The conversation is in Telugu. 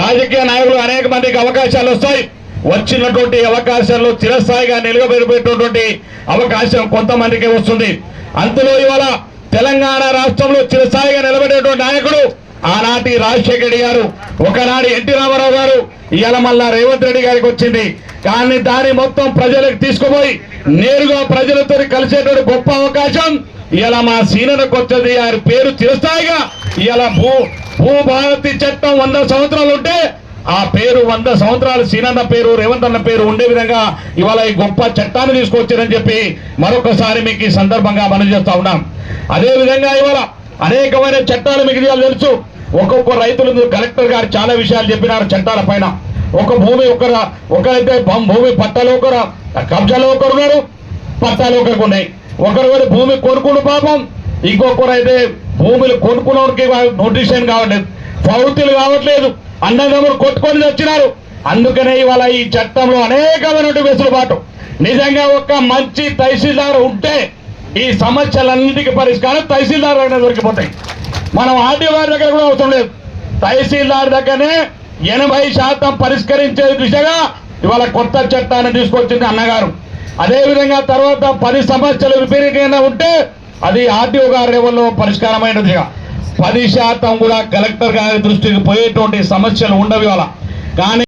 రాజకీయ నాయకులు అనేక మందికి అవకాశాలు వస్తాయి. వచ్చినటువంటి అవకాశాల్లో చిరస్థాయిగా నిలబెట్టేటువంటి అవకాశం కొంతమందికి వస్తుంది. అంతలో ఇవాళ తెలంగాణ రాష్ట్రంలో చిరస్థాయిగా నిలబడేటువంటి నాయకుడు ఆనాటి రాజశేఖర రెడ్డి గారు. ఒకనాడు ఎన్టీ రామారావు గారు ఇవాళ మళ్ళా రేవంత్ రెడ్డి గారికి వచ్చింది. కానీ దాన్ని మొత్తం ప్రజలకు తీసుకుపోయి నేరుగా ప్రజలతో కలిసేటువంటి గొప్ప అవకాశం ఇలా మా సీనియర్కి వచ్చింది ఆయన పేరు చిరస్థాయిగా ఇలా భూ భూభారతి చట్టం వంద సంవత్సరాలు ఉంటే ఆ పేరు వంద సంవత్సరాలు సీనన్న పేరు రేవంత్ అన్న పేరు ఉండే విధంగా ఇవాళ ఈ గొప్ప చట్టాన్ని తీసుకొచ్చారని చెప్పి మరొకసారి మీకు ఈ సందర్భంగా మనం చేస్తా ఉన్నాం. అదే విధంగా ఇవాళ అనేకమైన చట్టాలు మీకు తెలుసు. ఒక్కొక్క రైతులు కలెక్టర్ గారు చాలా విషయాలు చెప్పినారు చట్టాల పైన. ఒక భూమి ఒకరు ఒకరైతే భూమి పట్టాలు ఒకరు కబ్జాలో ఒకరు ఉన్నారు పట్టాలు ఒకరికి ఉన్నాయి. ఒకరు భూమి కొనుక్కుడు పాపం ఇంకొకరు అయితే భూములు కొనుక్కున్నవారికి నోటిషన్ కావట్లేదు. పౌతులు కావట్లేదు. అన్నదమ్ములు కొట్టుకొని వచ్చినారు అందుకనే ఇవాళ ఈ చట్టంలో అనేకమైన వెసులుబాటు. నిజంగా ఒక మంచి తహసీల్దార్ ఉంటే ఈ సమస్యలన్నిటికీ పరిష్కారం తహసీల్దార్ దగ్గర దొరికిపోతాయి. మనం ఆర్డీవారి దగ్గర కూడా అవసరం లేదు. తహసీల్దార్ దగ్గరనే ఎనభై శాతం పరిష్కరించే దిశగా ఇవాళ కొత్త చట్టాన్ని తీసుకొచ్చింది అన్నగారు. అదేవిధంగా తర్వాత పది సమస్యలు విపరీతంగా ఉంటే అది ఆర్టీఓ గారి లెవెల్లో పరిష్కారమైనదిగా పది శాతం కూడా కలెక్టర్ గారి దృష్టికి పోయేటువంటి సమస్యలు ఉండవు ఇవాళ. కానీ